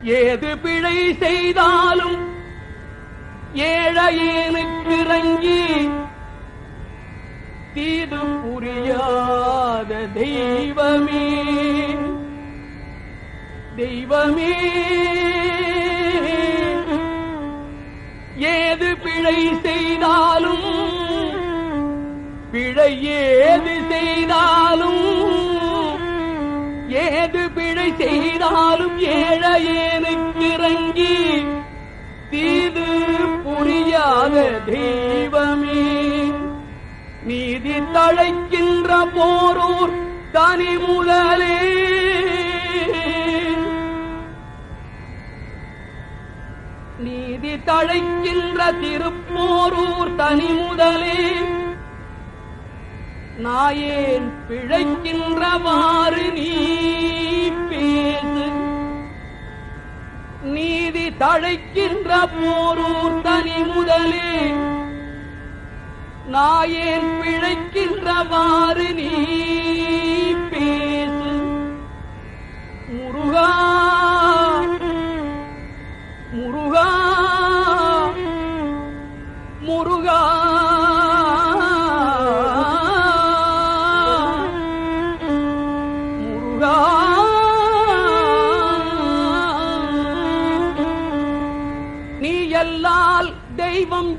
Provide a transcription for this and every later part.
ஏது பிழை செய்தாலும் ஏழையேனுக்கு இறங்கி தீது புரியாத தெய்வமே. தெய்வமே. ஏது பிழை செய்தாலும் பிழை ஏது செய்தாலும் ஏது பிழை செய்தாலும் ஏழையே தீபமே நீதி தழைக்கின்ற போரூர் தனி முதலே நீதி தழைக்கின்ற திருப்போரூர் தனி முதலே நாயேன் பிழைக்கின்றவாறு நீ பேசு. நீதி தழைக்கின்ற போரூர் தனி நாயேன் பிழைக்கின்றவாறு நீ பேசு. முருகா முருகா முருகா. முருகா. நீ தெய்வம்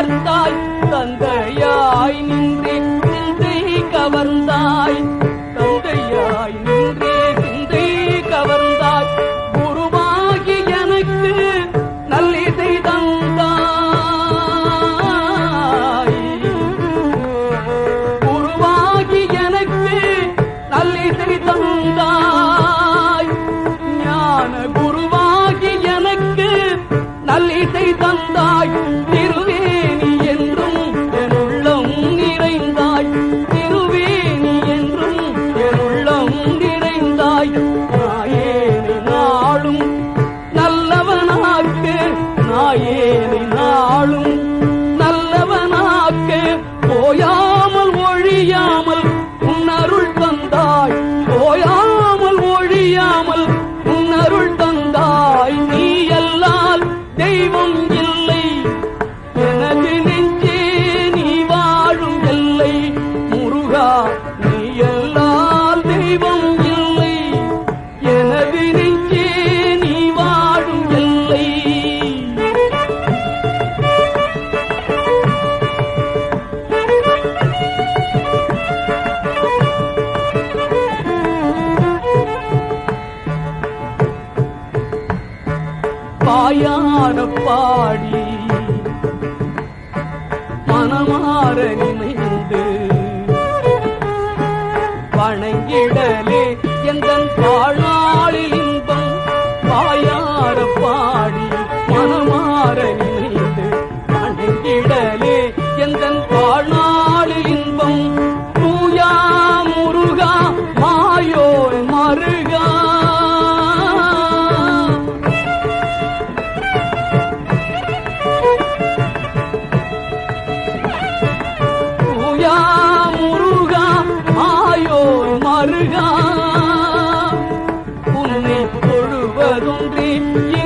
carta பாயார பாடி மனமாற நினைந்து வணங்கிடலே எந்தன் வாழ்நாளில் in you.